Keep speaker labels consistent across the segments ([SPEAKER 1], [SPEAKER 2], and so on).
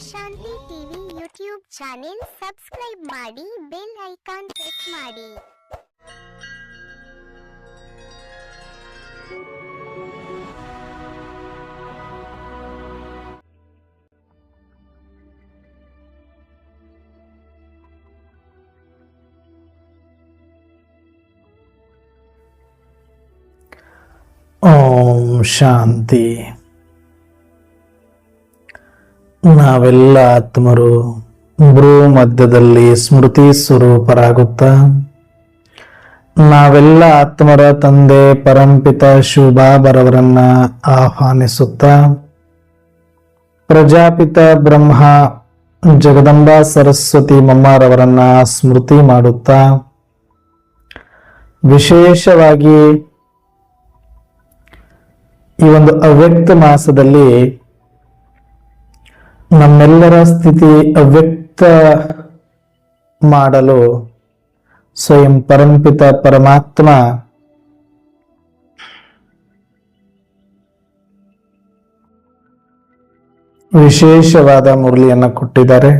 [SPEAKER 1] Shanti TV YouTube channel subscribe ಮಾಡಿ bell icon press ಮಾಡಿ
[SPEAKER 2] ಓಂ ಶಾಂತಿ ನಾವೆಲ್ಲ ಆತ್ಮರು ಭ್ರೂ ಮಧ್ಯದಲ್ಲಿ ಸ್ಮೃತಿ ಸ್ವರೂಪರಾಗುತ್ತಾ. ನಾವೆಲ್ಲ ಆತ್ಮರ ತಂದೆ, ಪರಂಪಿತ ಶಿವಬಾಬರವರನ್ನ ಆಹ್ವಾನಿಸುತ್ತ. ಪ್ರಜಾಪಿತ ಬ್ರಹ್ಮ, ಜಗದಂಬಾ ಸರಸ್ವತಿ ಮಮ್ಮಾರವರನ್ನ ಸ್ಮೃತಿ ಮಾಡುತ್ತಾ. ವಿಶೇಷವಾಗಿ ಈ ಒಂದು ಅವ್ಯಕ್ತ ಮಾಸದಲ್ಲಿ ನಮ್ಮೆಲ್ಲರ ಸ್ಥಿತಿ ಅವ್ಯಕ್ತ ಮಾಡಲು ಸ್ವಯಂ ಪರಂಪಿತ ಪರಮಾತ್ಮ ವಿಶೇಷವಾದ ಮುರಳಿಯನ್ನ ಕೊಟ್ಟಿದ್ದಾರೆ.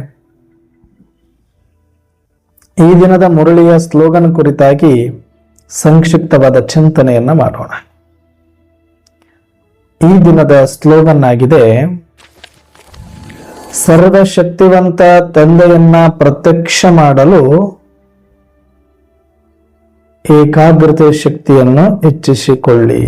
[SPEAKER 2] ಈ ದಿನದ ಮುರಳಿಯ ಸ್ಲೋಗನ್ ಕುರಿತಾಗಿ ಸಂಕ್ಷಿಪ್ತವಾದ ಚಿಂತನೆಯನ್ನ ಮಾಡೋಣ. ಈ ದಿನದ ಸ್ಲೋಗನ್ ಆಗಿದೆ ಸರ್ವಶಕ್ತಿವಂತ ತಂದೆಯನ್ನ ಪ್ರತ್ಯಕ್ಷ ಮಾಡಲು ಏಕಾಗ್ರತೆ ಶಕ್ತಿಯನ್ನು ಹೆಚ್ಚಿಸಿಕೊಳ್ಳಿ.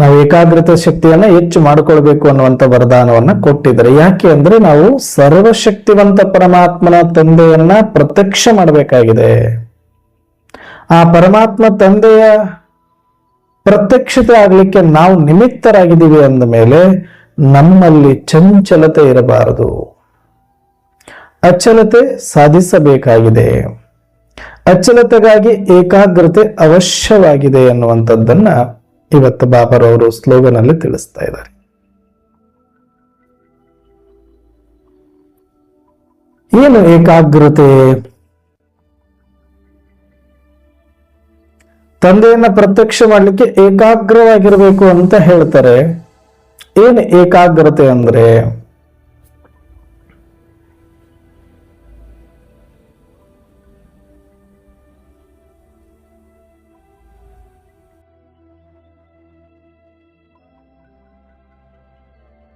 [SPEAKER 2] ನಾವು ಏಕಾಗ್ರತೆ ಶಕ್ತಿಯನ್ನ ಹೆಚ್ಚು ಮಾಡಿಕೊಳ್ಬೇಕು ಅನ್ನುವಂಥ ವರದಾನವನ್ನ ಕೊಟ್ಟಿದ್ದಾರೆ. ಯಾಕೆ ಅಂದ್ರೆ ನಾವು ಸರ್ವಶಕ್ತಿವಂತ ಪರಮಾತ್ಮನ ತಂದೆಯನ್ನ ಪ್ರತ್ಯಕ್ಷ ಮಾಡಬೇಕಾಗಿದೆ. ಆ ಪರಮಾತ್ಮ ತಂದೆಯ ಪ್ರತ್ಯಕ್ಷತೆ ಆಗ್ಲಿಕ್ಕೆ ನಾವು ನಿಮಿತ್ತರಾಗಿದ್ದೀವಿ ಅಂದ ಮೇಲೆ ನಮ್ಮಲ್ಲಿ ಚಂಚಲತೆ ಇರಬಾರದು. ಅಚಲತೆ ಸಾಧಿಸಬೇಕಾಗಿದೆ. ಅಚಲತೆಗಾಗಿ ಏಕಾಗ್ರತೆ ಅವಶ್ಯವಾಗಿದೆ ಅನ್ನುವಂಥದ್ದನ್ನ ಇವತ್ತು ಬಾಬರವರು ಸ್ಲೋಗನ್ ಅಲ್ಲಿ ತಿಳಿಸ್ತಾ ಇದ್ದಾರೆ. ಏನು ಏಕಾಗ್ರತೆ? ತಂದೆಯನ್ನ ಪ್ರತ್ಯಕ್ಷ ಮಾಡಲಿಕ್ಕೆ ಏಕಾಗ್ರವಾಗಿರಬೇಕು ಅಂತ ಹೇಳ್ತಾರೆ. ಏನು ಏಕಾಗ್ರತೆ ಅಂದ್ರೆ?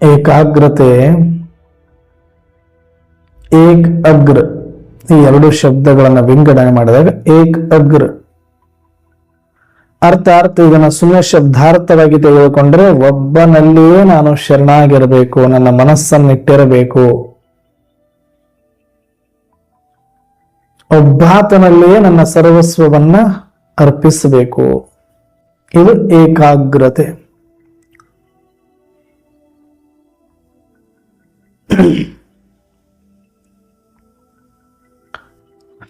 [SPEAKER 2] ಏಕಾಗ್ರತೆ, ಏಕ್ ಅಗ್ರ, ಈ ಎರಡು ಶಬ್ದಗಳನ್ನ ವಿಂಗಡಣೆ ಮಾಡಿದಾಗ ಏಕ್ ಅಗ್ರ. ಅರ್ಥಾರ್ಥ ಇದನ್ನ ಸುಮ್ಮನೆ ಶಬ್ದಾರ್ಥವಾಗಿ ತೆಗೆದುಕೊಂಡ್ರೆ ಒಬ್ಬನಲ್ಲಿಯೇ ನಾನು ಶರಣಾಗಿರಬೇಕು, ನನ್ನ ಮನಸ್ಸನ್ನಿಟ್ಟಿರಬೇಕು ಒಬ್ಬಾತನಲ್ಲಿಯೇ ನನ್ನ ಸರ್ವಸ್ವವನ್ನ ಅರ್ಪಿಸಬೇಕು. ಇದು ಏಕಾಗ್ರತೆ.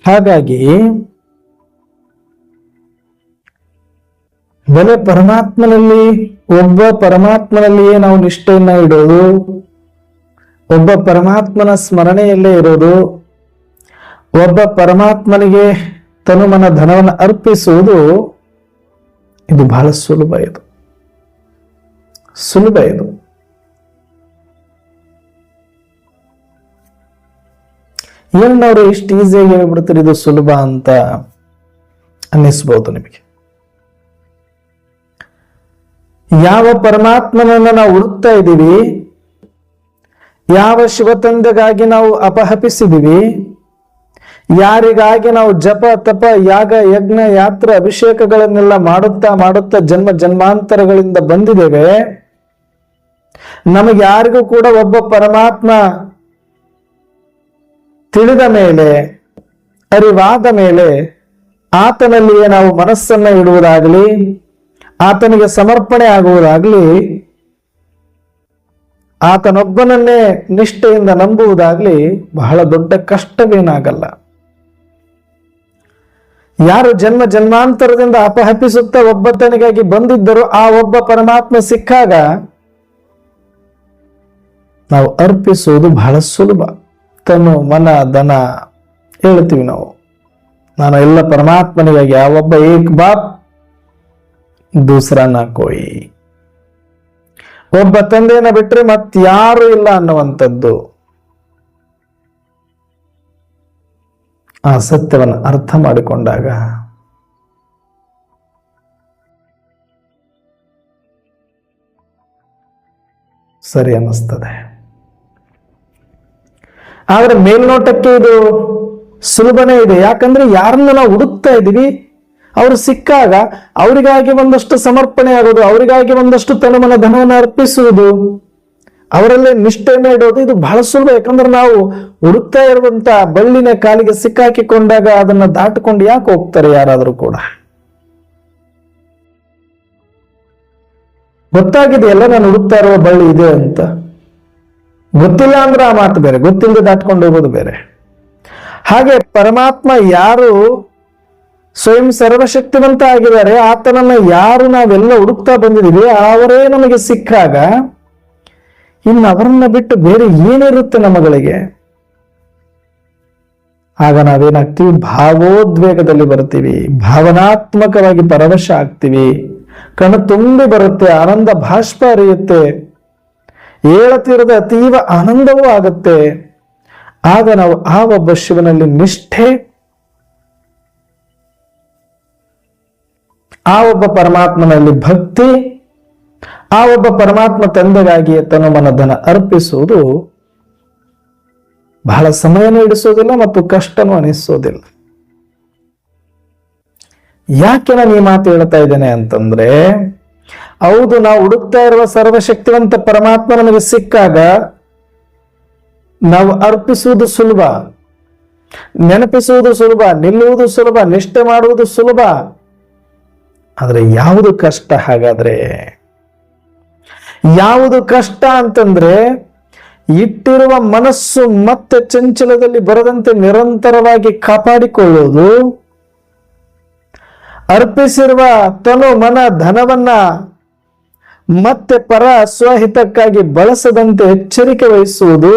[SPEAKER 2] ಹಾಗಾಗಿ ಬಲೆ ಪರಮಾತ್ಮನಲ್ಲಿ, ಒಬ್ಬ ಪರಮಾತ್ಮನಲ್ಲಿಯೇ ನಾವು ನಿಷ್ಠೆಯನ್ನ ಇಡೋದು, ಒಬ್ಬ ಪರಮಾತ್ಮನ ಸ್ಮರಣೆಯಲ್ಲೇ ಇರೋದು, ಒಬ್ಬ ಪರಮಾತ್ಮನಿಗೆ ತನುಮನ ಧನವನ್ನು ಅರ್ಪಿಸುವುದು, ಇದು ಬಹಳ ಸುಲಭ ಇದು. ಸುಲಭ ಇದು. ಏನವ್ರು ಇಷ್ಟು ಈಸಿಯಾಗಿ ಹೇಳ್ಬಿಡ್ತಾರೆ, ಇದು ಸುಲಭ ಅಂತ ಅನ್ನಿಸ್ಬೋದು ನಿಮಗೆ. ಯಾವ ಪರಮಾತ್ಮನನ್ನ ನಾವು ಹುಡುಕ್ತಾ ಇದ್ದೀವಿ? ಯಾವ ಶಿವತಂದೆಗಾಗಿ ನಾವು ಅಪಹಪಿಸಿದೀವಿ ಯಾರಿಗಾಗಿ ನಾವು ಜಪ, ತಪ, ಯಾಗ, ಯಜ್ಞ, ಯಾತ್ರ, ಅಭಿಷೇಕಗಳನ್ನೆಲ್ಲ ಮಾಡುತ್ತಾ ಮಾಡುತ್ತಾ ಜನ್ಮ ಜನ್ಮಾಂತರಗಳಿಂದ ಬಂದಿದ್ದೇವೆ? ನಮಗೆ ಯಾರಿಗೂ ಕೂಡ ಒಬ್ಬ ಪರಮಾತ್ಮ ತಿಳಿದ ಮೇಲೆ, ಅರಿವಾದ ಮೇಲೆ ಆತನಲ್ಲಿಯೇ ನಾವು ಮನಸ್ಸನ್ನ ಇಡುವುದಾಗಲಿ ಆತನಿಗೆ ಸಮರ್ಪಣೆ ಆಗುವುದಾಗ್ಲಿ, ಆತನೊಬ್ಬನನ್ನೇ ನಿಷ್ಠೆಯಿಂದ ನಂಬುವುದಾಗ್ಲಿ ಬಹಳ ದೊಡ್ಡ ಕಷ್ಟವೇನಾಗಲ್ಲ. ಯಾರು ಜನ್ಮ ಜನ್ಮಾಂತರದಿಂದ ಅಪಹಪಿಸುತ್ತಾ ಒಬ್ಬತನಿಗಾಗಿ ಬಂದಿದ್ದರು ಆ ಒಬ್ಬ ಪರಮಾತ್ಮ ಸಿಕ್ಕಾಗ ನಾವು ಅರ್ಪಿಸುವುದು ಬಹಳ ಸುಲಭ. ತನು, ಮನ ದನ ಹೇಳ್ತೀವಿ ನಾವು. ನಾನು ಎಲ್ಲ ಪರಮಾತ್ಮನಿಗಾಗಿ, ಆ ಒಬ್ಬ ಏಕ್ ಬಾಪ್ ದೂಸರಾ ನಾ ಕೋಯಿ. ಒಬ್ಬ ತಂದೆಯನ್ನ ಬಿಟ್ಟರೆ ಮತ್ತಾರು ಇಲ್ಲ ಅನ್ನುವಂಥದ್ದು ಆ ಸತ್ಯವನ್ನು ಅರ್ಥ ಮಾಡಿಕೊಂಡಾಗ ಸರಿ ಅನ್ನಿಸ್ತದೆ. ಆದ್ರೆ ಮೇಲ್ನೋಟಕ್ಕೆ ಇದು ಸುಲಭನೇ ಇದೆ. ಯಾಕಂದ್ರೆ ಯಾರನ್ನ ನಾವು ಹುಡುಕ್ತಾ ಇದ್ದೀವಿ ಅವರು ಸಿಕ್ಕಾಗ ಅವರಿಗಾಗಿ ಒಂದಷ್ಟು ಸಮರ್ಪಣೆ ಆಗೋದು, ಅವರಿಗಾಗಿ ಒಂದಷ್ಟು ತನುಮನ ಧನವನ್ನು ಅರ್ಪಿಸುವುದು. ಅವರಲ್ಲೇ ನಿಷ್ಠೆಯನ್ನು ಇಡೋದು ಇದು ಬಹಳ ಸುಲಭ. ಯಾಕಂದ್ರೆ ನಾವು ಹುಡುಕ್ತಾ ಇರುವಂತ ಬಳ್ಳಿನ ಕಾಲಿಗೆ ಸಿಕ್ಕಾಕಿಕೊಂಡಾಗ ಅದನ್ನ ದಾಟಿಕೊಂಡು ಯಾಕೆ ಹೋಗ್ತಾರೆ ಯಾರಾದರೂ ಕೂಡ? ಗೊತ್ತಾಗಿದೆಯಲ್ಲ ನಾನು ಹುಡುಕ್ತಾ ಇರುವ ಬಳ್ಳಿ ಇದೆ ಅಂತ. ಗೊತ್ತಿಲ್ಲ ಅಂದ್ರೆ ಆ ಮಾತು ಬೇರೆ, ಗೊತ್ತಿಲ್ಲದೆ ದಾಟ್ಕೊಂಡು ಹೋಗೋದು ಬೇರೆ. ಹಾಗೆ ಪರಮಾತ್ಮ ಯಾರು ಸ್ವಯಂ ಸರ್ವಶಕ್ತಿವಂತ ಆಗಿದ್ದಾರೆ. ಆತನನ್ನ ಯಾರು ನಾವೆಲ್ಲ ಹುಡುಕ್ತಾ ಬಂದಿದ್ದೀವಿ, ಅವರೇ ನಮಗೆ ಸಿಕ್ಕಾಗ ಇನ್ನು ಅವರನ್ನ ಬಿಟ್ಟು ಬೇರೆ ಏನಿರುತ್ತೆ ನಮ್ಮಗಳಿಗೆ ಆಗ ನಾವೇನಾಗ್ತೀವಿ? ಭಾವೋದ್ವೇಗದಲ್ಲಿ ಬರ್ತೀವಿ ಭಾವನಾತ್ಮಕವಾಗಿ ಪರವಶ ಆಗ್ತೀವಿ. ಕಣ್ಣು ತುಂಬಿ ಬರುತ್ತೆ, ಆನಂದ ಭಾಷ್ಪ ಅರಿಯುತ್ತೆ ಏಳತಿರದ ಅತೀವ ಆನಂದವೂ ಆಗುತ್ತೆ. ಆಗ ನಾವು ಆ ಒಬ್ಬ ಶಿವನಲ್ಲಿ ನಿಷ್ಠೆ ಆ ಒಬ್ಬ ಪರಮಾತ್ಮನಲ್ಲಿ ಭಕ್ತಿ, ಆ ಒಬ್ಬ ಪರಮಾತ್ಮ ತಂದೆಗಾಗಿ ತನ್ನ ಮನದನ ಅರ್ಪಿಸುವುದು ಬಹಳ ಸಮಯನೂ ಹಿಡಿಸೋದಿಲ್ಲ ಮತ್ತು ಕಷ್ಟನೂ ಅನಿಸೋದಿಲ್ಲ. ಯಾಕೆ ನಾನು ಈ ಮಾತು ಹೇಳ್ತಾ ಇದ್ದೇನೆ ಅಂತಂದ್ರೆ, ಹೌದು, ನಾವು ಹುಡುಕ್ತಾ ಇರುವ ಸರ್ವಶಕ್ತಿವಂತ ಪರಮಾತ್ಮ ನಮಗೆ ಸಿಕ್ಕಾಗ ನಾವು ಅರ್ಪಿಸುವುದು ಸುಲಭ, ನೆನಪಿಸುವುದು ಸುಲಭ, ನಿಲ್ಲುವುದು ಸುಲಭ, ನಿಷ್ಠೆ ಮಾಡುವುದು ಸುಲಭ ಆದ್ರೆ ಯಾವುದು ಕಷ್ಟ ಹಾಗಾದ್ರೆ? ಯಾವುದು ಕಷ್ಟ ಅಂತಂದ್ರೆ ಇಟ್ಟಿರುವ ಮನಸ್ಸು ಮತ್ತೆ ಚಂಚಲದಲ್ಲಿ ಬರದಂತೆ ನಿರಂತರವಾಗಿ ಕಾಪಾಡಿಕೊಳ್ಳುವುದು ಅರ್ಪಿಸಿರುವ ತನು ಮನ ಧನವನ್ನ ಮತ್ತೆ ಪರ ಸ್ವಹಿತಕ್ಕಾಗಿ ಬಳಸದಂತೆ ಎಚ್ಚರಿಕೆ ವಹಿಸುವುದು,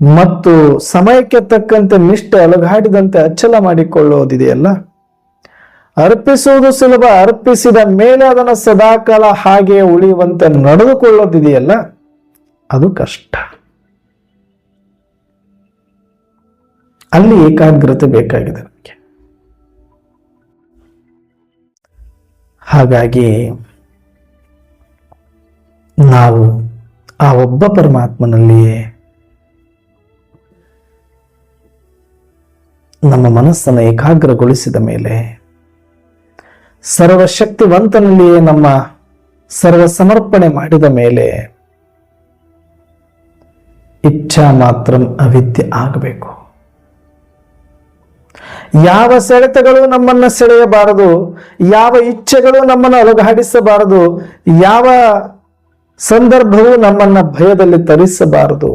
[SPEAKER 2] ಮತ್ತು ಸಮಯಕ್ಕೆ ತಕ್ಕಂತೆ ನಿಷ್ಠೆ ಅಲುಗಾಡಿದಂತೆ ಅಚ್ಚಲ ಮಾಡಿಕೊಳ್ಳುವುದಿದೆಯಲ್ಲ ಅರ್ಪಿಸುವುದು ಸುಲಭ, ಅರ್ಪಿಸಿದ ಮೇಲೆ ಅದನ್ನು ಸದಾಕಾಲ ಹಾಗೆ ಉಳಿಯುವಂತೆ ನಡೆದುಕೊಳ್ಳೋದಿದೆಯಲ್ಲ, ಅದು ಕಷ್ಟ. ಅಲ್ಲಿ ಏಕಾಗ್ರತೆ ಬೇಕಾಗಿದೆ ನಮಗೆ. ಹಾಗಾಗಿ ನಾವು ಆ ಒಬ್ಬ ಪರಮಾತ್ಮನಲ್ಲಿಯೇ ನಮ್ಮ ಮನಸ್ಸನ್ನು ಏಕಾಗ್ರಗೊಳಿಸಿದ ಮೇಲೆ ಸರ್ವಶಕ್ತಿವಂತನಲ್ಲಿಯೇ ನಮ್ಮ ಸರ್ವ ಸಮರ್ಪಣೆ ಮಾಡಿದ ಮೇಲೆ ಇಚ್ಛಾ ಮಾತ್ರ ಅವಿದ್ಯೆ ಆಗಬೇಕು. ಯಾವ ಸೆಳೆತಗಳು ನಮ್ಮನ್ನ ಸೆಳೆಯಬಾರದು, ಯಾವ ಇಚ್ಛೆಗಳು ನಮ್ಮನ್ನು ಅಲುಗಾಡಿಸಬಾರದು ಯಾವ ಸಂದರ್ಭವು ನಮ್ಮನ್ನ ಭಯದಲ್ಲಿ ತರಿಸಬಾರದು.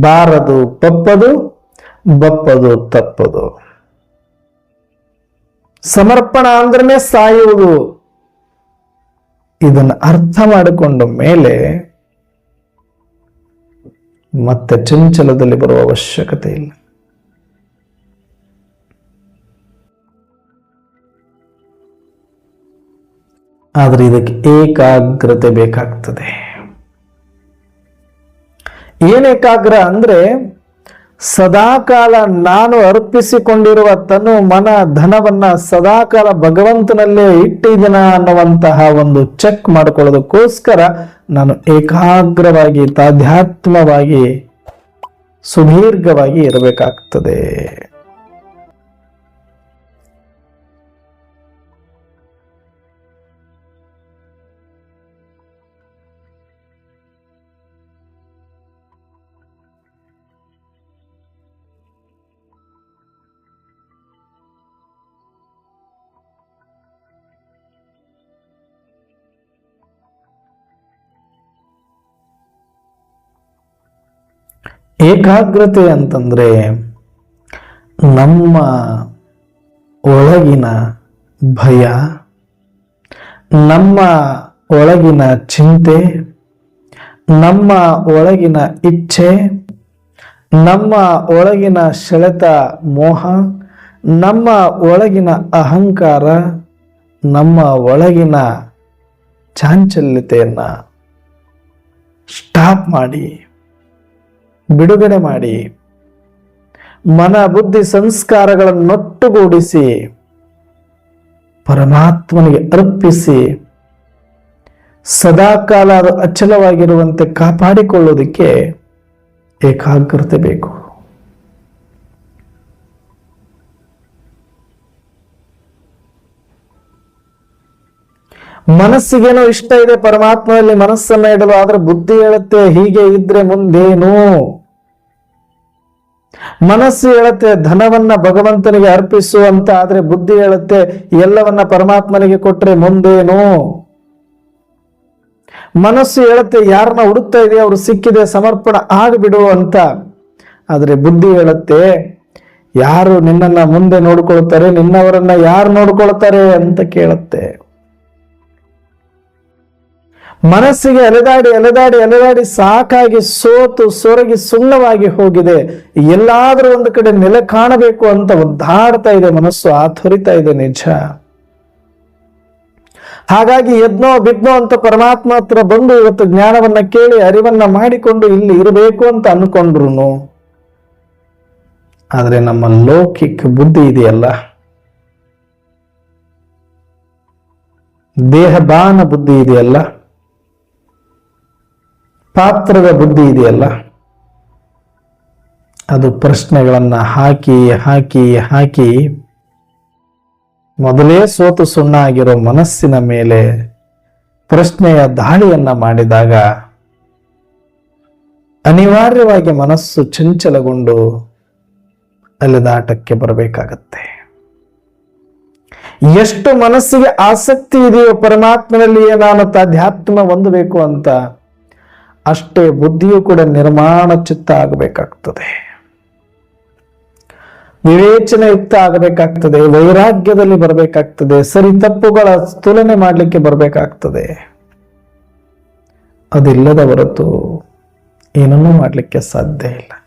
[SPEAKER 2] ಬಾರದು ಪಪ್ಪದು ಬಪ್ಪದು, ತಪ್ಪದು. ಸಮರ್ಪಣ ಅಂದ್ರೆ ಸಾಯುವುದು. ಇದನ್ನು ಅರ್ಥ ಮಾಡಿಕೊಂಡ ಮೇಲೆ ಮತ್ತೆ ಚಂಚಲದಲ್ಲಿ ಬರುವ ಅವಶ್ಯಕತೆ ಇಲ್ಲ. ಆದ್ರೆ ಇದಕ್ಕೆ ಏಕಾಗ್ರತೆ ಬೇಕಾಗ್ತದೆ. ಏನೇಕಾಗ್ರ ಅಂದ್ರೆ ಸದಾಕಾಲ ನಾನು ಅರ್ಪಿಸಿಕೊಂಡಿರುವ ತನು ಮನ ಧನವನ್ನ ಸದಾಕಾಲ ಭಗವಂತನಲ್ಲೇ ಇಟ್ಟಿದ್ದೀನ ಅನ್ನುವಂತಹ ಒಂದು ಚೆಕ್ ಮಾಡಿಕೊಳ್ಳೋದಕ್ಕೋಸ್ಕರ ನಾನು ಏಕಾಗ್ರವಾಗಿ, ತಾಧ್ಯಾತ್ಮವಾಗಿ, ಸುದೀರ್ಘವಾಗಿ ಇರಬೇಕಾಗ್ತದೆ. ಏಕಾಗ್ರತೆ ಅಂತಂದರೆ ನಮ್ಮ ಒಳಗಿನ ಭಯ, ನಮ್ಮ ಒಳಗಿನ ಚಿಂತೆ, ನಮ್ಮ ಒಳಗಿನ ಇಚ್ಛೆ, ನಮ್ಮ ಒಳಗಿನ ಸೆಳೆತ ಮೋಹ, ನಮ್ಮ ಒಳಗಿನ ಅಹಂಕಾರ, ನಮ್ಮ ಒಳಗಿನ ಚಾಂಚಲ್ಯತೆಯನ್ನು ಸ್ಟಾಪ್ ಮಾಡಿ. ಬಿಡುಗಡೆ ಮಾಡಿ. ಮನ ಬುದ್ಧಿ ಸಂಸ್ಕಾರಗಳನ್ನೊಟ್ಟುಗೂಡಿಸಿ ಪರಮಾತ್ಮನಿಗೆ ಅರ್ಪಿಸಿ. ಸದಾಕಾಲ ಅದು ಅಚಲವಾಗಿರುವಂತೆ ಕಾಪಾಡಿಕೊಳ್ಳೋದಕ್ಕೆ ಏಕಾಗ್ರತೆ ಬೇಕು. ಮನಸ್ಸಿಗೇನೋ ಇಷ್ಟ ಇದೆ ಪರಮಾತ್ಮನಲ್ಲಿ ಮನಸ್ಸನ್ನ ಇಡಲು, ಆದ್ರೆ ಬುದ್ಧಿ ಹೇಳುತ್ತೆ, ಹೀಗೆ ಇದ್ರೆ ಮುಂದೇನು? ಮನಸ್ಸು ಹೇಳುತ್ತೆ, ಧನವನ್ನ ಭಗವಂತನಿಗೆ ಅರ್ಪಿಸುವಂತ, ಆದ್ರೆ ಬುದ್ಧಿ ಹೇಳುತ್ತೆ, ಎಲ್ಲವನ್ನ ಪರಮಾತ್ಮನಿಗೆ ಕೊಟ್ರೆ ಮುಂದೇನು? ಮನಸ್ಸು ಹೇಳುತ್ತೆ, ಯಾರನ್ನ ಹುಡುಕ್ತಾ ಇದೆ ಅವ್ರು ಸಿಕ್ಕಿದೆ, ಸಮರ್ಪಣ ಆಗಿಬಿಡು ಅಂತ. ಆದ್ರೆ ಬುದ್ಧಿ ಹೇಳುತ್ತೆ, ಯಾರು ನಿನ್ನನ್ನ ಮುಂದೆ ನೋಡ್ಕೊಳ್ತಾರೆ, ನಿನ್ನವರನ್ನ ಯಾರು ನೋಡ್ಕೊಳ್ತಾರೆ ಅಂತ ಕೇಳುತ್ತೆ. ಮನಸ್ಸಿಗೆ ಅಲೆದಾಡಿ ಅಲೆದಾಡಿ ಅಲೆದಾಡಿ ಸಾಕಾಗಿ ಸೋತು ಸೊರಗಿ ಸುಣ್ಣವಾಗಿ ಹೋಗಿದೆ. ಎಲ್ಲಾದರೂ ಒಂದು ಕಡೆ ನೆಲೆ ಕಾಣಬೇಕು ಅಂತ ಒದ್ದಾಡ್ತಾ ಇದೆ ಮನಸ್ಸು ಆಥುರಿತಾ ಇದೆ ನಿಜ. ಹಾಗಾಗಿ ಎದ್ನೋ ಬಿದ್ನೋ ಅಂತ ಪರಮಾತ್ಮ ಹತ್ರ ಬಂದು ಇವತ್ತು ಜ್ಞಾನವನ್ನ ಕೇಳಿ ಅರಿವನ್ನ ಮಾಡಿಕೊಂಡು ಇಲ್ಲಿ ಇರಬೇಕು ಅಂತ ಅನ್ಕೊಂಡ್ರು ಆದರೆ ನಮ್ಮ ಲೌಕಿಕ ಬುದ್ಧಿ ಇದೆಯಲ್ಲ? ದೇಹದಾನ ಬುದ್ಧಿ ಇದೆಯಲ್ಲ? ಪಾತ್ರದ ಬುದ್ಧಿ ಇದೆಯಲ್ಲ? ಅದು ಪ್ರಶ್ನೆಗಳನ್ನ ಹಾಕಿ ಹಾಕಿ ಹಾಕಿ ಮೊದಲೇ ಸೋತು ಸುಣ್ಣ ಆಗಿರೋ ಮನಸ್ಸಿನ ಮೇಲೆ ಪ್ರಶ್ನೆಯ ದಾಳಿಯನ್ನ ಮಾಡಿದಾಗ ಅನಿವಾರ್ಯವಾಗಿ ಮನಸ್ಸು ಚಂಚಲಗೊಂಡು ಅಲೆದಾಟಕ್ಕೆ ಬರಬೇಕಾಗತ್ತೆ. ಎಷ್ಟು ಮನಸ್ಸಿಗೆ ಆಸಕ್ತಿ ಇದೆಯೋ ಪರಮಾತ್ಮನಲ್ಲಿಯೇ ನಾನು ಅಧ್ಯಾತ್ಮ ಹೊಂದಬೇಕು ಅಂತ ಅಷ್ಟೇ ಬುದ್ಧಿಯು ಕೂಡ ನಿರ್ಮಾಣ ಚಿತ್ತ ಆಗಬೇಕಾಗ್ತದೆ. ವಿವೇಚನೆಯುಕ್ತ ಆಗಬೇಕಾಗ್ತದೆ, ವೈರಾಗ್ಯದಲ್ಲಿ ಬರಬೇಕಾಗ್ತದೆ, ಸರಿ ತಪ್ಪುಗಳ ತುಲನೆ ಮಾಡಲಿಕ್ಕೆ ಬರಬೇಕಾಗ್ತದೆ. ಅದಿಲ್ಲದ ಹೊರತು ಏನನ್ನೂ ಮಾಡಲಿಕ್ಕೆ ಸಾಧ್ಯ ಇಲ್ಲ.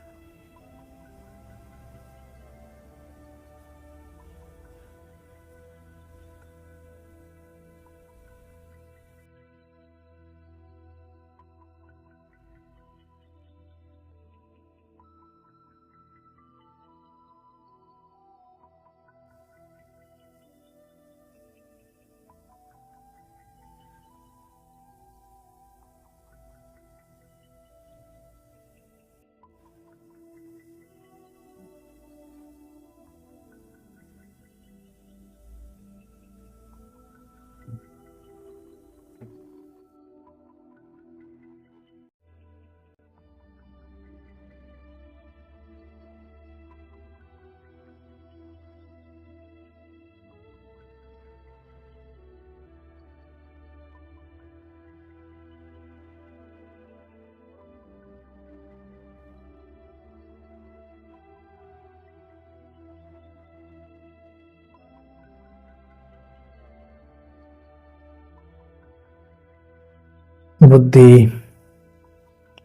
[SPEAKER 2] ಬುದ್ಧಿ,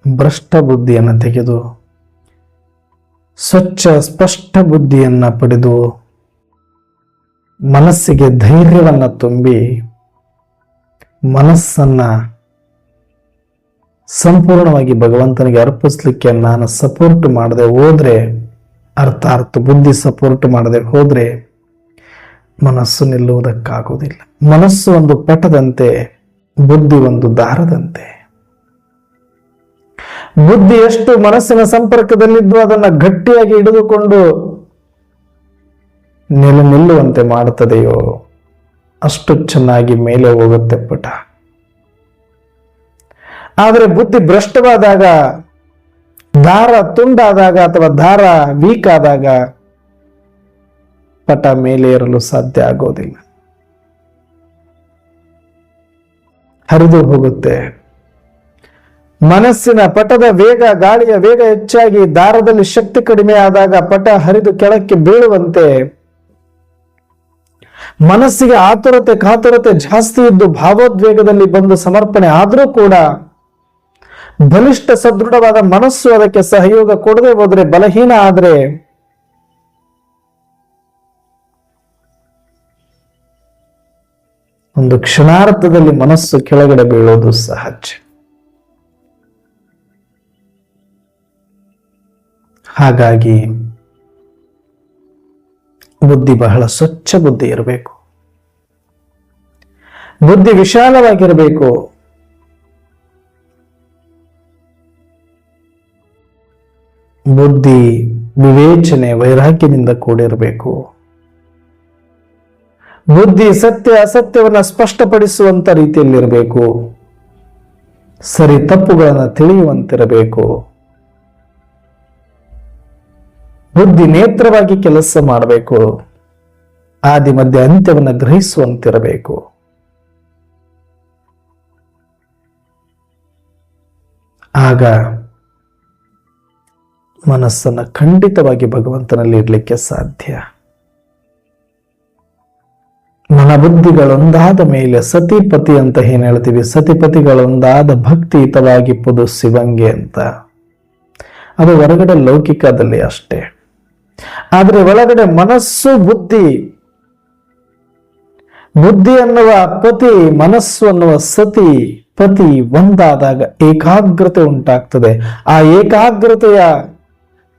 [SPEAKER 2] ಭ್ರಷ್ಟ ಬುದ್ಧಿಯನ್ನು ತೆಗೆದು, ಸ್ವಚ್ಛ, ಸ್ಪಷ್ಟ ಬುದ್ಧಿಯನ್ನು ಪಡೆದು, ಮನಸ್ಸಿಗೆ ಧೈರ್ಯವನ್ನು ತುಂಬಿ, ಮನಸ್ಸನ್ನ ಸಂಪೂರ್ಣವಾಗಿ ಭಗವಂತನಿಗೆ ಅರ್ಪಿಸ್ಲಿಕ್ಕೆ ನಾನು ಸಪೋರ್ಟ್ ಮಾಡದೆ ಹೋದ್ರೆ ಅರ್ಥ ಬುದ್ಧಿ ಸಪೋರ್ಟ್ ಮಾಡದೆ ಹೋದ್ರೆ ಮನಸ್ಸು ನಿಲ್ಲುವುದಕ್ಕಾಗೋದಿಲ್ಲ ಮನಸ್ಸು ಒಂದು ಪಟದಂತೆ ಬುದ್ಧಿ ಒಂದು ದಾರದಂತೆ. ಬುದ್ಧಿ ಎಷ್ಟು ಮನಸ್ಸಿನ ಸಂಪರ್ಕದಲ್ಲಿದ್ದು ಅದನ್ನು ಗಟ್ಟಿಯಾಗಿ ಹಿಡಿದುಕೊಂಡು ನೆಲೆ ನಿಲ್ಲುವಂತೆ ಮಾಡುತ್ತದೆಯೋ ಅಷ್ಟು ಚೆನ್ನಾಗಿ ಮೇಲೆ ಹೋಗುತ್ತೆ ಪಟ. ಆದರೆ ಬುದ್ಧಿ ಭ್ರಷ್ಟವಾದಾಗ, ದಾರ ತುಂಡಾದಾಗ ಅಥವಾ ದಾರ ವೀಕ್ ಆದಾಗ ಪಟ ಮೇಲೆ ಏರಲು ಸಾಧ್ಯ ಆಗೋದಿಲ್ಲ. ಹರಿದು ಹೋಗುತ್ತೆ. ಮನಸ್ಸಿನ ಪಟದ ವೇಗ, ಗಾಳಿಯ ವೇಗ ಹೆಚ್ಚಾಗಿ ದಾರದಲ್ಲಿ ಶಕ್ತಿ ಕಡಿಮೆ ಆದಾಗ ಪಟ ಹರಿದು ಕೆಳಕ್ಕೆ ಬೀಳುವಂತೆ. ಮನಸ್ಸಿಗೆ ಆತುರತೆ, ಕಾತುರತೆ ಜಾಸ್ತಿ ಇದ್ದು ಭಾವೋದ್ವೇಗದಲ್ಲಿ ಬಂದು ಸಮರ್ಪಣೆ ಆದರೂ ಕೂಡ ಬಲಿಷ್ಠ ಸದೃಢವಾದ ಮನಸ್ಸು ಅದಕ್ಕೆ ಸಹಯೋಗ ಕೊಡದೆ ಹೋದರೆ ಬಲಹೀನ ಆದ್ರೆ ಒಂದು ಕ್ಷಣಾರ್ಥದಲ್ಲಿ ಮನಸ್ಸು ಕೆಳಗಡೆ ಬೀಳೋದು ಸಹಜ. ಹಾಗಾಗಿ ಬುದ್ಧಿ ಬಹಳ ಸ್ವಚ್ಛ ಬುದ್ಧಿ ಇರಬೇಕು. ಬುದ್ಧಿ ವಿಶಾಲವಾಗಿರಬೇಕು. ಬುದ್ಧಿ ವಿವೇಚನೆ, ವೈರಾಗ್ಯದಿಂದ ಕೂಡಿರಬೇಕು. ಬುದ್ಧಿ, ಸತ್ಯ, ಅಸತ್ಯವನ್ನು ಸ್ಪಷ್ಟಪಡಿಸುವಂತ ರೀತಿಯಲ್ಲಿರಬೇಕು. ಸರಿ, ತಪ್ಪುಗಳನ್ನು ತಿಳಿಯುವಂತಿರಬೇಕು. ಬುದ್ಧಿ ನೇತ್ರವಾಗಿ ಕೆಲಸ ಮಾಡಬೇಕು. ಆದಿ ಮಧ್ಯ ಅಂತ್ಯವನ್ನು ಗ್ರಹಿಸುವಂತಿರಬೇಕು. ಆಗ ಮನಸ್ಸನ್ನು ಖಂಡಿತವಾಗಿ ಭಗವಂತನಲ್ಲಿ ಇರಲಿಕ್ಕೆ ಸಾಧ್ಯ. ಮನಬುದ್ಧಿಗಳೊಂದಾದ ಮೇಲೆ ಸತಿಪತಿ ಅಂತ ಏನು ಹೇಳ್ತೀವಿ? ಸತಿಪತಿಗಳೊಂದಾದ ಭಕ್ತಿಯುತವಾಗಿ ಪುದು ಶಿವಂಗೆ ಅಂತ. ಅದು ಹೊರಗಡೆ ಲೌಕಿಕದಲ್ಲಿ ಅಷ್ಟೇ. ಆದ್ರೆ ಒಳಗಡೆ ಮನಸ್ಸು ಬುದ್ಧಿ. ಬುದ್ಧಿ ಅನ್ನುವ ಪತಿ, ಮನಸ್ಸು ಅನ್ನುವ ಸತಿ, ಪತಿ ಒಂದಾದಾಗ ಏಕಾಗ್ರತೆ ಉಂಟಾಗ್ತದೆ. ಆ ಏಕಾಗ್ರತೆಯ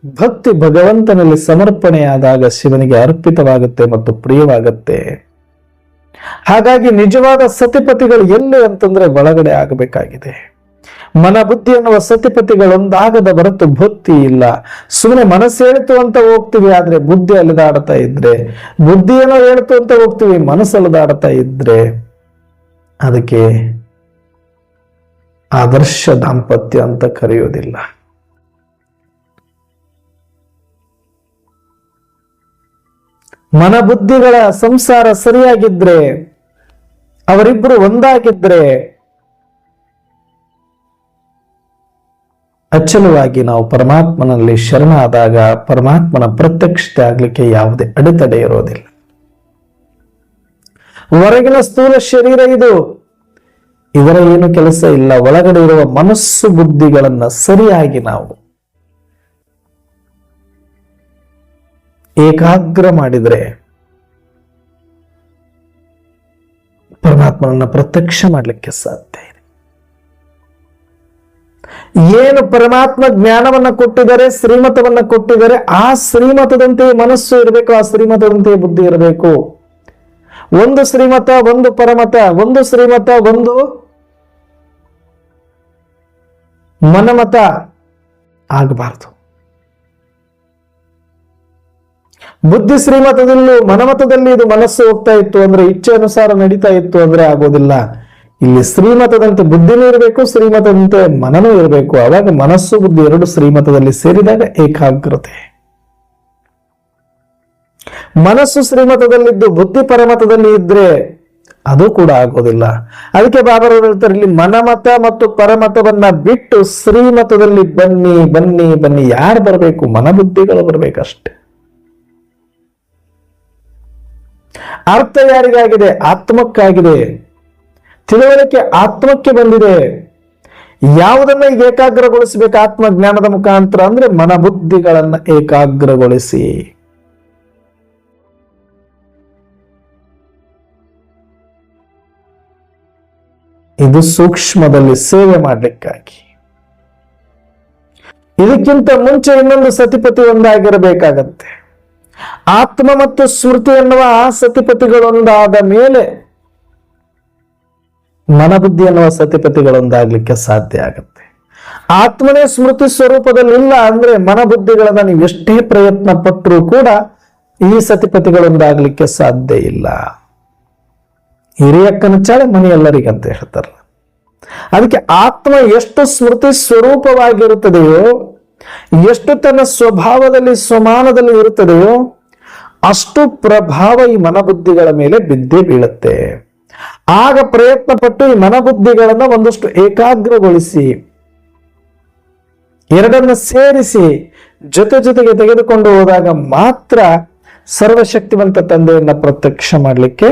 [SPEAKER 2] ಭಕ್ತಿ ಭಗವಂತನಲ್ಲಿ ಸಮರ್ಪಣೆಯಾದಾಗ ಶಿವನಿಗೆ ಅರ್ಪಿತವಾಗುತ್ತೆ ಮತ್ತು ಪ್ರಿಯವಾಗುತ್ತೆ. ಹಾಗಾಗಿ ನಿಜವಾದ ಸತಿಪತಿಗಳು ಎಲ್ಲಿ ಅಂತಂದ್ರೆ ಒಳಗಡೆ ಆಗಬೇಕಾಗಿದೆ. ಮನ ಬುದ್ಧಿ ಅನ್ನುವ ಸತಿಪತಿಗಳೊಂದಾಗದ ಹೊರತು ಬುತ್ತಿ ಇಲ್ಲ. ಸುಮ್ಮನೆ ಮನಸ್ಸು ಹೇಳ್ತು ಅಂತ ಹೋಗ್ತೀವಿ, ಆದ್ರೆ ಬುದ್ಧಿ ಅಲಿದಾಡ್ತಾ ಇದ್ರೆ, ಬುದ್ಧಿ ಏನೋ ಹೇಳ್ತು ಅಂತ ಹೋಗ್ತೀವಿ, ಮನಸ್ಸು ಅಲಿದಾಡ್ತಾ ಇದ್ರೆ, ಅದಕ್ಕೆ ಆದರ್ಶ ದಾಂಪತ್ಯ ಅಂತ ಕರೆಯೋದಿಲ್ಲ. ಮನಬುದ್ಧಿಗಳ ಸಂಸಾರ ಸರಿಯಾಗಿದ್ರೆ ಅವರಿಬ್ಬರು ಒಂದಾಗಿದ್ರೆ, ಅಚ್ಚಲವಾಗಿ ನಾವು ಪರಮಾತ್ಮನಲ್ಲಿ ಶರಣಾದಾಗ ಪರಮಾತ್ಮನ ಪ್ರತ್ಯಕ್ಷತೆ ಆಗ್ಲಿಕ್ಕೆ ಯಾವುದೇ ಅಡೆತಡೆ ಇರೋದಿಲ್ಲ. ಹೊರಗಿನ ಸ್ಥೂಲ ಶರೀರ ಇದು. ಇದರ ಏನು ಕೆಲಸ ಇಲ್ಲ. ಒಳಗಡೆ ಇರುವ ಮನಸ್ಸು ಬುದ್ಧಿಗಳನ್ನ ಸರಿಯಾಗಿ ನಾವು ಏಕಾಗ್ರ ಮಾಡಿದರೆ ಪರಮಾತ್ಮನನ್ನು ಪ್ರತ್ಯಕ್ಷ ಮಾಡಲಿಕ್ಕೆ ಸಾಧ್ಯ ಇದೆ. ಏನು ಪರಮಾತ್ಮ ಜ್ಞಾನವನ್ನ ಕೊಟ್ಟಿದ್ದಾರೆ, ಶ್ರೀಮತವನ್ನ ಕೊಟ್ಟಿದ್ದಾರೆ, ಆ ಶ್ರೀಮತದಂತೆ ಮನಸ್ಸು ಇರಬೇಕು, ಆ ಶ್ರೀಮತದಂತೆ ಬುದ್ಧಿ ಇರಬೇಕು. ಒಂದು ಶ್ರೀಮತ, ಒಂದು ಪರಮತ, ಒಂದು ಶ್ರೀಮತ, ಒಂದು ಮನಮತ ಆಗಬಾರದು. ಬುದ್ಧಿ ಶ್ರೀಮತದಲ್ಲೂ ಮನಮತದಲ್ಲಿ ಇದು ಮನಸ್ಸು ಹೋಗ್ತಾ ಇತ್ತು ಅಂದ್ರೆ ಇಚ್ಛೆ ಅನುಸಾರ ನಡೀತಾ ಇತ್ತು ಅಂದ್ರೆ ಆಗೋದಿಲ್ಲ. ಇಲ್ಲಿ ಶ್ರೀಮತದಂತೆ ಬುದ್ಧಿನೂ ಇರಬೇಕು, ಶ್ರೀಮತದಂತೆ ಮನನೂ ಇರಬೇಕು. ಅವಾಗ ಮನಸ್ಸು, ಬುದ್ಧಿ ಎರಡು ಶ್ರೀಮತದಲ್ಲಿ ಸೇರಿದಾಗ ಏಕಾಗ್ರತೆ. ಮನಸ್ಸು ಶ್ರೀಮತದಲ್ಲಿದ್ದು, ಬುದ್ಧಿ ಪರಮತದಲ್ಲಿ ಇದ್ರೆ ಅದು ಕೂಡ ಆಗೋದಿಲ್ಲ. ಅದಕ್ಕೆ ಬಾಬರವರು ಹೇಳ್ತಾರೆ, ಇಲ್ಲಿ ಮನಮತ ಮತ್ತು ಪರಮತವನ್ನ ಬಿಟ್ಟು ಶ್ರೀಮತದಲ್ಲಿ ಬನ್ನಿ ಬನ್ನಿ ಬನ್ನಿ. ಯಾರು ಬರಬೇಕು? ಮನಬುದ್ಧಿಗಳು ಬರ್ಬೇಕಷ್ಟೆ. ಅರ್ಥ ಯಾರಿಗಾಗಿದೆ? ಆತ್ಮಕ್ಕಾಗಿದೆ. ತಿಳುವಳಿಕೆ ಆತ್ಮಕ್ಕೆ ಬಂದಿದೆ. ಯಾವುದನ್ನ ಏಕಾಗ್ರಗೊಳಿಸಬೇಕು ಆತ್ಮ ಜ್ಞಾನದ ಮುಖಾಂತರ ಅಂದ್ರೆ ಮನಬುದ್ಧಿಗಳನ್ನ ಏಕಾಗ್ರಗೊಳಿಸಿ. ಇದು ಸೂಕ್ಷ್ಮದಲ್ಲಿ ಸೇವೆ ಮಾಡಲಿಕ್ಕಾಗಿ. ಇದಕ್ಕಿಂತ ಮುಂಚೆ ಇನ್ನೊಂದು ಸತಿಪತಿ ಒಂದಾಗಿರಬೇಕಾಗತ್ತೆ. ಆತ್ಮ ಮತ್ತು ಸ್ಮೃತಿ ಎನ್ನುವ ಸತಿಪತಿಗಳೊಂದಾದ ಮೇಲೆ ಮನಬುದ್ಧಿ ಎನ್ನುವ ಸತಿಪತಿಗಳೊಂದಾಗ್ಲಿಕ್ಕೆ ಸಾಧ್ಯ ಆಗುತ್ತೆ. ಆತ್ಮನೇ ಸ್ಮೃತಿ ಸ್ವರೂಪದಲ್ಲಿಲ್ಲ ಅಂದ್ರೆ ಮನಬುದ್ಧಿಗಳನ್ನ ನೀವು ಎಷ್ಟೇ ಪ್ರಯತ್ನ ಪಟ್ಟರೂ ಕೂಡ ಈ ಸತಿಪತಿಗಳೊಂದಾಗ್ಲಿಕ್ಕೆ ಸಾಧ್ಯ ಇಲ್ಲ. ಹಿರಿಯಕ್ಕನ ಚಾಳೆ ಅಂತ ಹೇಳ್ತಾರಲ್ಲ. ಅದಕ್ಕೆ ಆತ್ಮ ಎಷ್ಟು ಸ್ಮೃತಿ ಸ್ವರೂಪವಾಗಿರುತ್ತದೆಯೋ ಎಷ್ಟು ತನ್ನ ಸ್ವಭಾವದಲ್ಲಿ ಸ್ವಮಾನದಲ್ಲಿ ಇರುತ್ತದೆಯೋ ಅಷ್ಟು ಪ್ರಭಾವ ಈ ಮನಬುದ್ಧಿಗಳ ಮೇಲೆ ಬಿದ್ದೇ ಬೀಳುತ್ತೆ. ಆಗ ಪ್ರಯತ್ನ ಪಟ್ಟು ಈ ಮನಬುದ್ಧಿಗಳನ್ನ ಒಂದಷ್ಟು ಏಕಾಗ್ರಗೊಳಿಸಿ, ಎರಡನ್ನ ಸೇರಿಸಿ, ಜೊತೆ ಜೊತೆಗೆ ತೆಗೆದುಕೊಂಡು ಹೋದಾಗ ಮಾತ್ರ ಸರ್ವಶಕ್ತಿವಂತ ತಂದೆಯನ್ನ ಪ್ರತ್ಯಕ್ಷ ಮಾಡಲಿಕ್ಕೆ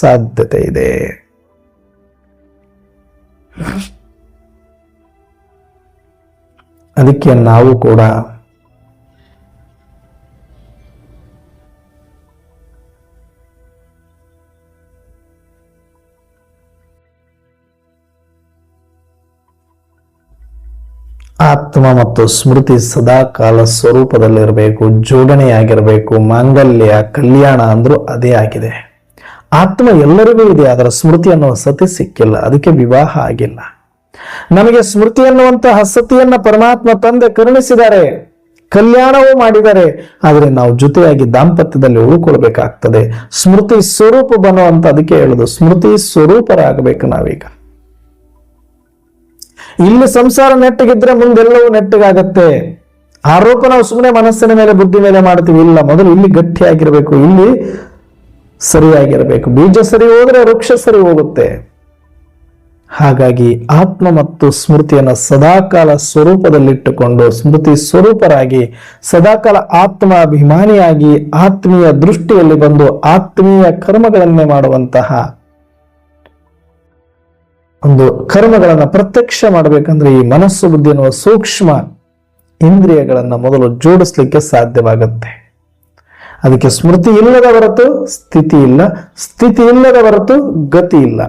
[SPEAKER 2] ಸಾಧ್ಯತೆ ಇದೆ. ಅದಕ್ಕೆ ನಾವು ಕೂಡ ಆತ್ಮ ಮತ್ತು ಸ್ಮೃತಿ ಸದಾಕಾಲ ಸ್ವರೂಪದಲ್ಲಿರಬೇಕು, ಜೋಡಣೆಯಾಗಿರಬೇಕು, ಮಾಂಗಲ್ಯ, ಕಲ್ಯಾಣ ಅಂದ್ರೂ ಅದೇ ಆಗಿದೆ. ಆತ್ಮ ಎಲ್ಲರಿಗೂ ಇದೆ ಅದರ ಸ್ಮೃತಿ ಅನ್ನುವ ಸತಿ ಸಿಕ್ಕಿಲ್ಲ, ಅದಕ್ಕೆ ವಿವಾಹ ಆಗಿಲ್ಲ. ನಮಗೆ ಸ್ಮೃತಿ ಅನ್ನುವಂತಹ ಸತಿಯನ್ನ ಪರಮಾತ್ಮ ತಂದೆ ಕರುಣಿಸಿದ್ದಾರೆ, ಕಲ್ಯಾಣವೂ ಮಾಡಿದರೆ ಆದರೆ ನಾವು ಜೊತೆಯಾಗಿ ದಾಂಪತ್ಯದಲ್ಲಿ ಉಳ್ಕೊಳ್ಬೇಕಾಗ್ತದೆ. ಸ್ಮೃತಿ ಸ್ವರೂಪ ಬನ್ನುವಂತ ಅದಕ್ಕೆ ಹೇಳುದು, ಸ್ಮೃತಿ ಸ್ವರೂಪರಾಗಬೇಕು ನಾವೀಗ. ಇಲ್ಲಿ ಸಂಸಾರ ನೆಟ್ಟಗಿದ್ರೆ ಮುಂದೆಲ್ಲವೂ ನೆಟ್ಟಗಾಗತ್ತೆ. ಆರೋಪ ನಾವು ಸುಮ್ಮನೆ ಮನಸ್ಸಿನ ಮೇಲೆ, ಬುದ್ಧಿ ಮೇಲೆ ಮಾಡ್ತೀವಿ. ಇಲ್ಲ, ಮೊದಲು ಇಲ್ಲಿ ಗಟ್ಟಿಯಾಗಿರ್ಬೇಕು, ಇಲ್ಲಿ ಸರಿಯಾಗಿರಬೇಕು. ಬೀಜ ಸರಿ ಹೋದ್ರೆ ವೃಕ್ಷ ಸರಿ ಹೋಗುತ್ತೆ. ಹಾಗಾಗಿ ಆತ್ಮ ಮತ್ತು ಸ್ಮೃತಿಯನ್ನು ಸದಾಕಾಲ ಸ್ವರೂಪದಲ್ಲಿಟ್ಟುಕೊಂಡು ಸ್ಮೃತಿ ಸ್ವರೂಪರಾಗಿ, ಸದಾಕಾಲ ಆತ್ಮ ಅಭಿಮಾನಿಯಾಗಿ ಆತ್ಮೀಯ ದೃಷ್ಟಿಯಲ್ಲಿ ಬಂದು ಆತ್ಮೀಯ ಕರ್ಮಗಳನ್ನೇ ಮಾಡುವಂತಹ ಒಂದು ಕರ್ಮಗಳನ್ನು ಪ್ರತ್ಯಕ್ಷ ಮಾಡಬೇಕಂದ್ರೆ ಈ ಮನಸ್ಸು ಬುದ್ಧಿ ಎನ್ನುವ ಸೂಕ್ಷ್ಮ ಇಂದ್ರಿಯಗಳನ್ನು ಮೊದಲು ಜೋಡಿಸ್ಲಿಕ್ಕೆ ಸಾಧ್ಯವಾಗುತ್ತೆ. ಅದಕ್ಕೆ ಸ್ಮೃತಿ ಇಲ್ಲದ ಹೊರತು ಸ್ಥಿತಿ ಇಲ್ಲ, ಸ್ಥಿತಿ ಇಲ್ಲದ ಹೊರತು ಗತಿ ಇಲ್ಲ.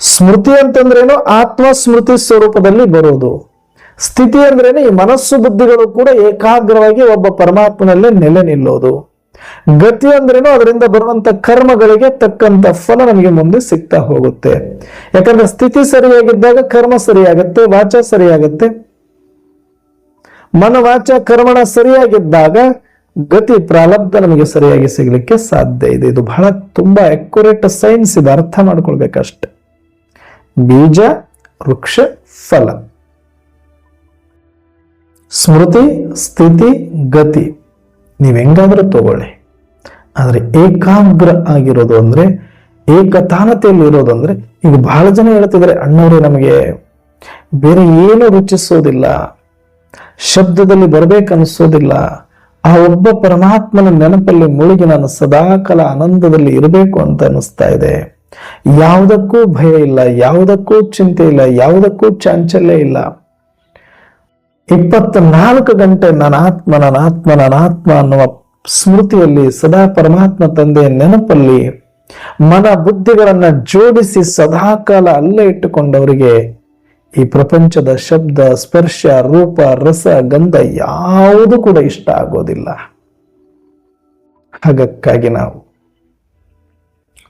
[SPEAKER 2] ಸ್ಮೃತಿ ಅಂತಂದ್ರೇನು ಆತ್ಮ ಸ್ಮೃತಿ ಸ್ವರೂಪದಲ್ಲಿ ಬರೋದು ಸ್ಥಿತಿ ಅಂದ್ರೇನು ಈ ಮನಸ್ಸು ಬುದ್ಧಿಗಳು ಕೂಡ ಏಕಾಗ್ರವಾಗಿ ಒಬ್ಬ ಪರಮಾತ್ಮನಲ್ಲೇ ನೆಲೆ ನಿಲ್ಲೋದು. ಗತಿ ಅಂದ್ರೇನು ಅದರಿಂದ ಬರುವಂತ ಕರ್ಮಗಳಿಗೆ ತಕ್ಕಂತ ಫಲ ನಮಗೆ ಮುಂದೆ ಸಿಗ್ತಾ ಹೋಗುತ್ತೆ. ಯಾಕಂದ್ರೆ ಸ್ಥಿತಿ ಸರಿಯಾಗಿದ್ದಾಗ ಕರ್ಮ ಸರಿಯಾಗತ್ತೆ, ವಾಚ ಸರಿಯಾಗತ್ತೆ. ಮನ, ವಾಚ, ಕರ್ಮಣ ಸರಿಯಾಗಿದ್ದಾಗ ಗತಿ, ಪ್ರಾಲಬ್ಧ ನಮಗೆ ಸರಿಯಾಗಿ ಸಿಗ್ಲಿಕ್ಕೆ ಸಾಧ್ಯ ಇದೆ. ಇದು ಬಹಳ ತುಂಬಾ ಅಕ್ಯುರೇಟ್ ಸೈನ್ಸ್ ಇದು. ಅರ್ಥ ಮಾಡ್ಕೊಳ್ಬೇಕಷ್ಟೆ. ಬೀಜ, ವೃಕ್ಷ, ಫಲ. ಸ್ಮೃತಿ, ಸ್ಥಿತಿ, ಗತಿ. ನೀವು ಹೆಂಗಾದ್ರೂ ತಗೊಳ್ಳಿ. ಆದರೆ ಏಕಾಗ್ರ ಆಗಿರೋದು ಅಂದ್ರೆ, ಏಕತಾನತೆಯಲ್ಲಿ ಇರೋದು ಅಂದ್ರೆ, ಈಗ ಬಹಳ ಜನ ಹೇಳ್ತಿದ್ದಾರೆ ಅಣ್ಣವರೇ, ನಮಗೆ ಬೇರೆ ಏನು ರುಚಿಸೋದಿಲ್ಲ. ಶಬ್ದದಲ್ಲಿ ಬರಬೇಕನ್ನಿಸೋದಿಲ್ಲ. ಆ ಒಬ್ಬ ಪರಮಾತ್ಮನ ನೆನಪಲ್ಲಿ ಮುಳುಗಿ ನಾನು ಸದಾಕಾಲ ಆನಂದದಲ್ಲಿ ಇರಬೇಕು ಅಂತ ಅನ್ನಿಸ್ತಾ ಇದೆ. ಯಾವುದಕ್ಕೂ ಭಯ ಇಲ್ಲ, ಯಾವುದಕ್ಕೂ ಚಿಂತೆ ಇಲ್ಲ, ಯಾವುದಕ್ಕೂ ಚಾಂಚಲ್ಯ ಇಲ್ಲ. ಇಪ್ಪತ್ನಾಲ್ಕು ಗಂಟೆ ನನ್ನ ನನ್ನ ಆತ್ಮ ಅನ್ನುವ ಸ್ಮೃತಿಯಲ್ಲಿ ಸದಾ ಪರಮಾತ್ಮ ತಂದೆ ನೆನಪಲ್ಲಿ ಮನ ಬುದ್ಧಿಗಳನ್ನ ಜೋಡಿಸಿ ಸದಾಕಾಲ ಅಲ್ಲೇ ಇಟ್ಟುಕೊಂಡವರಿಗೆ ಈ ಪ್ರಪಂಚದ ಶಬ್ದ, ಸ್ಪರ್ಶ, ರೂಪ, ರಸ, ಗಂಧ ಯಾವುದು ಕೂಡ ಇಷ್ಟ ಆಗೋದಿಲ್ಲ. ಹಾಗಕ್ಕಾಗಿ ನಾವು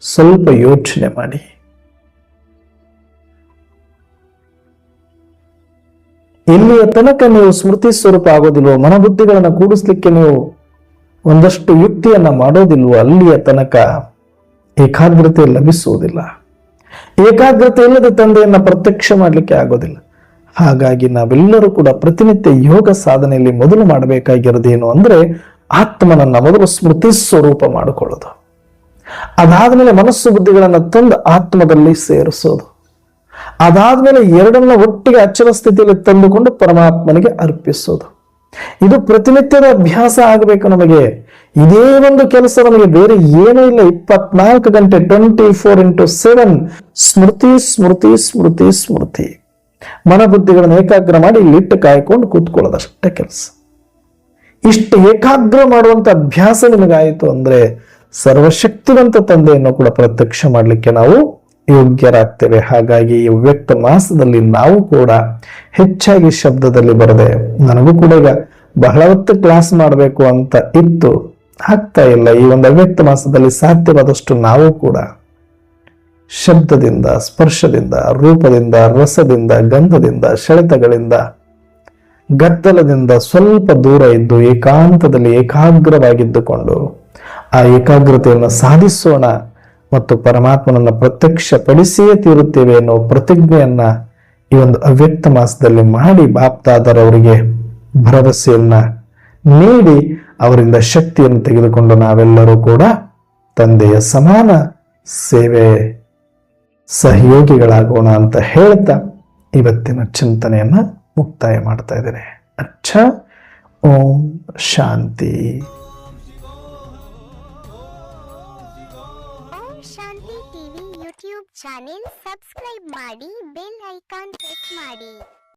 [SPEAKER 2] ಸ್ವಲ್ಪ ಯೋಚನೆ ಮಾಡಿ. ಇಲ್ಲಿಯ ತನಕ ನೀವು ಸ್ಮೃತಿ ಸ್ವರೂಪ ಆಗೋದಿಲ್ವೋ, ಮನಬುದ್ಧಿಗಳನ್ನು ಕೂಡಿಸ್ಲಿಕ್ಕೆ ನೀವು ಒಂದಷ್ಟು ಯುಕ್ತಿಯನ್ನ ಮಾಡೋದಿಲ್ವೋ, ಅಲ್ಲಿಯ ತನಕ ಏಕಾಗ್ರತೆ ಲಭಿಸುವುದಿಲ್ಲ. ಏಕಾಗ್ರತೆ ಇಲ್ಲದ ತಂದೆಯನ್ನ ಪ್ರತ್ಯಕ್ಷ ಮಾಡಲಿಕ್ಕೆ ಆಗೋದಿಲ್ಲ. ಹಾಗಾಗಿ ನಾವೆಲ್ಲರೂ ಕೂಡ ಪ್ರತಿನಿತ್ಯ ಯೋಗ ಸಾಧನೆಯಲ್ಲಿ ಮೊದಲು ಮಾಡಬೇಕಾಗಿರೋದೇನು ಅಂದ್ರೆ ಆತ್ಮನನ್ನ ಮೊದಲು ಸ್ಮೃತಿ ಸ್ವರೂಪ ಮಾಡಿಕೊಳ್ಳೋದು. ಅದಾದ್ಮೇಲೆ ಮನಸ್ಸು ಬುದ್ಧಿಗಳನ್ನ ತಂದು ಆತ್ಮದಲ್ಲಿ ಸೇರಿಸೋದು. ಅದಾದ್ಮೇಲೆ ಎರಡನ್ನ ಒಟ್ಟಿಗೆ ಅಚ್ಚರ ಸ್ಥಿತಿಯಲ್ಲಿ ತಂದುಕೊಂಡು ಪರಮಾತ್ಮನಿಗೆ ಅರ್ಪಿಸೋದು. ಇದು ಪ್ರತಿನಿತ್ಯದ ಅಭ್ಯಾಸ ಆಗಬೇಕು ನಮಗೆ. ಇದೇ ಒಂದು ಕೆಲಸ ನಮಗೆ ಬೇರೆ ಏನೂ ಇಲ್ಲ. ಇಪ್ಪತ್ನಾಲ್ಕು ಗಂಟೆ ಟ್ವೆಂಟಿ ಫೋರ್ ಇಂಟು ಸೆವೆನ್ ಸ್ಮೃತಿ ಸ್ಮೃತಿ ಸ್ಮೃತಿ ಸ್ಮೃತಿ. ಮನಬುದ್ಧಿಗಳನ್ನು ಏಕಾಗ್ರ ಮಾಡಿ ಇಲ್ಲಿಟ್ಟು ಕಾಯ್ಕೊಂಡು ಕೂತ್ಕೊಳ್ಳೋದಷ್ಟೇ ಕೆಲಸ. ಇಷ್ಟು ಏಕಾಗ್ರ ಮಾಡುವಂತ ಅಭ್ಯಾಸ ನಿಮಗಾಯಿತು ಅಂದ್ರೆ ಸರ್ವಶಕ್ತಿವಂತ ತಂದೆಯನ್ನು ಕೂಡ ಪ್ರತ್ಯಕ್ಷ ಮಾಡಲಿಕ್ಕೆ ನಾವು ಯೋಗ್ಯರಾಗ್ತೇವೆ. ಹಾಗಾಗಿ ಈ ವ್ಯಕ್ತ ಮಾಸದಲ್ಲಿ ನಾವು ಕೂಡ ಹೆಚ್ಚಾಗಿ ಶಬ್ದದಲ್ಲಿ ಬರದೆ ನನಗೂ ಕೂಡ ಈಗ ಬಹಳ ಹೊತ್ತು ಕ್ಲಾಸ್ ಮಾಡಬೇಕು ಅಂತ ಇತ್ತು. ಆಗ್ತಾ ಇಲ್ಲ. ಈ ಒಂದು ಅವ್ಯಕ್ತ ಮಾಸದಲ್ಲಿ ಸಾಧ್ಯವಾದಷ್ಟು ನಾವು ಕೂಡ ಶಬ್ದದಿಂದ, ಸ್ಪರ್ಶದಿಂದ, ರೂಪದಿಂದ, ರಸದಿಂದ, ಗಂಧದಿಂದ ಸೆಳೆತಗಳಿಂದ ಗದ್ದಲದಿಂದ ಸ್ವಲ್ಪ ದೂರ ಇದ್ದು ಏಕಾಂತದಲ್ಲಿ ಏಕಾಗ್ರವಾಗಿದ್ದುಕೊಂಡು ಆ ಏಕಾಗ್ರತೆಯನ್ನು ಸಾಧಿಸೋಣ ಮತ್ತು ಪರಮಾತ್ಮನನ್ನು ಪ್ರತ್ಯಕ್ಷ ಪಡಿಸಿಯೇ ತೀರುತ್ತೇವೆ ಅನ್ನೋ ಪ್ರತಿಜ್ಞೆಯನ್ನ ಈ ಒಂದು ಅವ್ಯಕ್ತ ಮಾಸದಲ್ಲಿ ಮಾಡಿ ಬಾಪ್ತಾದರವರಿಗೆ ಭರವಸೆಯನ್ನ ನೀಡಿ ಅವರಿಂದ ಶಕ್ತಿಯನ್ನು ತೆಗೆದುಕೊಂಡು ನಾವೆಲ್ಲರೂ ಕೂಡ ತಂದೆಯ ಸಮಾನ ಸೇವೆ ಸಹಯೋಗಿಗಳಾಗೋಣ ಅಂತ ಹೇಳ್ತಾ ಇವತ್ತಿನ ಚಿಂತನೆಯನ್ನ ಮುಕ್ತಾಯ ಮಾಡ್ತಾ ಇದ್ದೇನೆ. ಅಚ್ಚ ಓಂ ಶಾಂತಿ.
[SPEAKER 1] ಚಾನೆಲ್ ಸಬ್ಸ್ಕ್ರೈಬ್ ಮಾಡಿ ಬೆಲ್ ಐಕಾನ್ ಕ್ಲಿಕ್ ಮಾಡಿ.